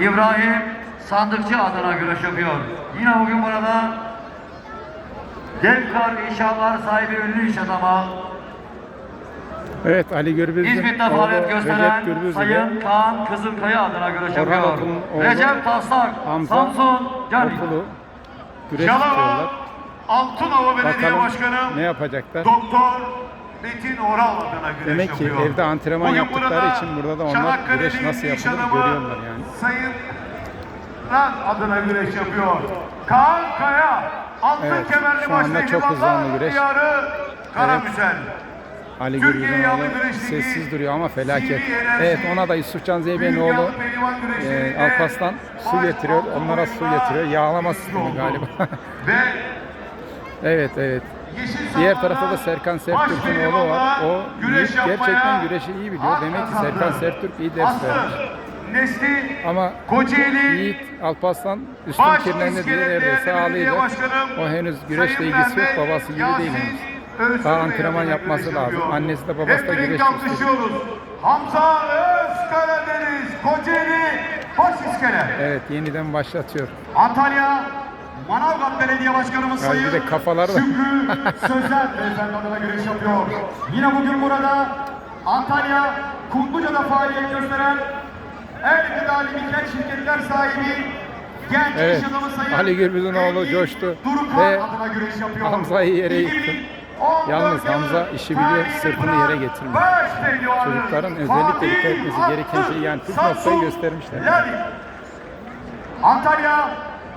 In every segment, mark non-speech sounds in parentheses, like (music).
İbrahim Sandıkçı adına güreş yapıyor. Yine bugün burada Devkar inşaatlar sahibi ünlü iş adamı Evet Ali Gürbüz'ün İzmit'te faaliyet gösteren Gürbüz Sayın Kaan Kızılkaya adına güreş yapıyor. Recep Taslak, Hamza Samsun, Cani. Güreş. Yalova Altınova Belediye Bakalım Başkanı ne yapacaklar? Doktor Metin Oral adına güreş Demek ki yapıyor. evde antrenman Bugün yaptıkları için burada da onlar güreş nasıl yapılır görüyorlar yani. Sayın Lan adına güreş yapıyor. Kaan Kaya altın Evet, kemerli baştaki çok hızlı güreş. diyarı Karamüzel. Ali Türkiye Gürbüz'ün Yağlı oğlu Güreş'teki sessiz duruyor ama felaket. Evet ona da Yusufcan Zeybe'nin Büyük oğlu Yağlı Pehlivan e, Alparslan su getiriyor. Onlara su getiriyor. Yağlama sistemi galiba. (laughs) Ve evet evet. Diğer tarafta da Serkan Sertürk'ün oğlu var. O güreş gerçekten güreşi iyi biliyor. Demek ki. Serkan Sertürk iyi ders vermiş. Nesli, Ama Kocaeli, Yiğit Alparslan üstün kirlendi diye neredeyse ağlayacak. O henüz güreşle ilgisi yok. Babası gibi değil henüz. Daha antrenman yapması lazım. Annesi de babası da güreş. Hamza Özkaradeniz, Kocaeli, Baş İskele. Evet yeniden başlatıyor. Antalya, Manavgat Belediye Başkanımız Ay, bir Sayın de kafalar. Şükrü Sözer beyefendi adına güreş yapıyor. Yine bugün burada Antalya, Kutluca'da faaliyet gösteren El Gıdali Mikel şirketler sahibi genç Evet, iş adamı Sayın Ali Gürbüz'ün oğlu coştu ve. Hamza'yı yere. 2014 Yalnız Hamza işi biliyor, sırtını yere getirmiyor. Çocukların özellikle dikkat etmesi gereken Hakkı şey yani püf noktayı göstermişler. Antalya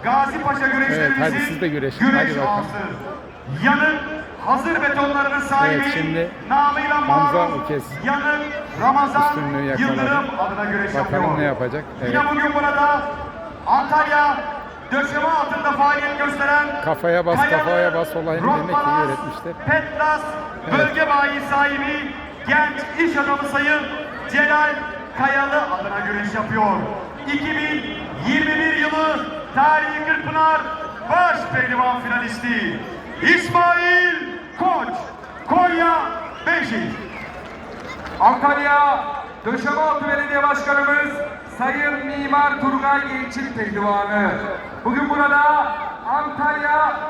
Gazi Paşa güreşlerimizin Evet, hadi siz de güreşin. güreş Hadi bakalım. ağası. Yanık hazır betonlarının sahibi Evet, şimdi namıyla Hamza maruf bu kez Yanık Ramazan. Yıldırım adına güreş Bakalım yapıyor. ne yapacak? Evet. Yine bugün burada Antalya döşeme altında faaliyet gösteren Kafaya bas, Kayalı, kafaya bas olayını demek ki öğretmişler. Petlas Evet. bölge bayi sahibi genç iş adamı sayın Celal Kayalı adına güreş yapıyor. 2021 yılı tarihi Kırkpınar baş pehlivan finalisti İsmail Koç Konya Beşik. Antalya Döşemealtı Belediye Başkanımız Sayın Mimar Turgay Yelçin Pehlivanı. Bugün burada Antalya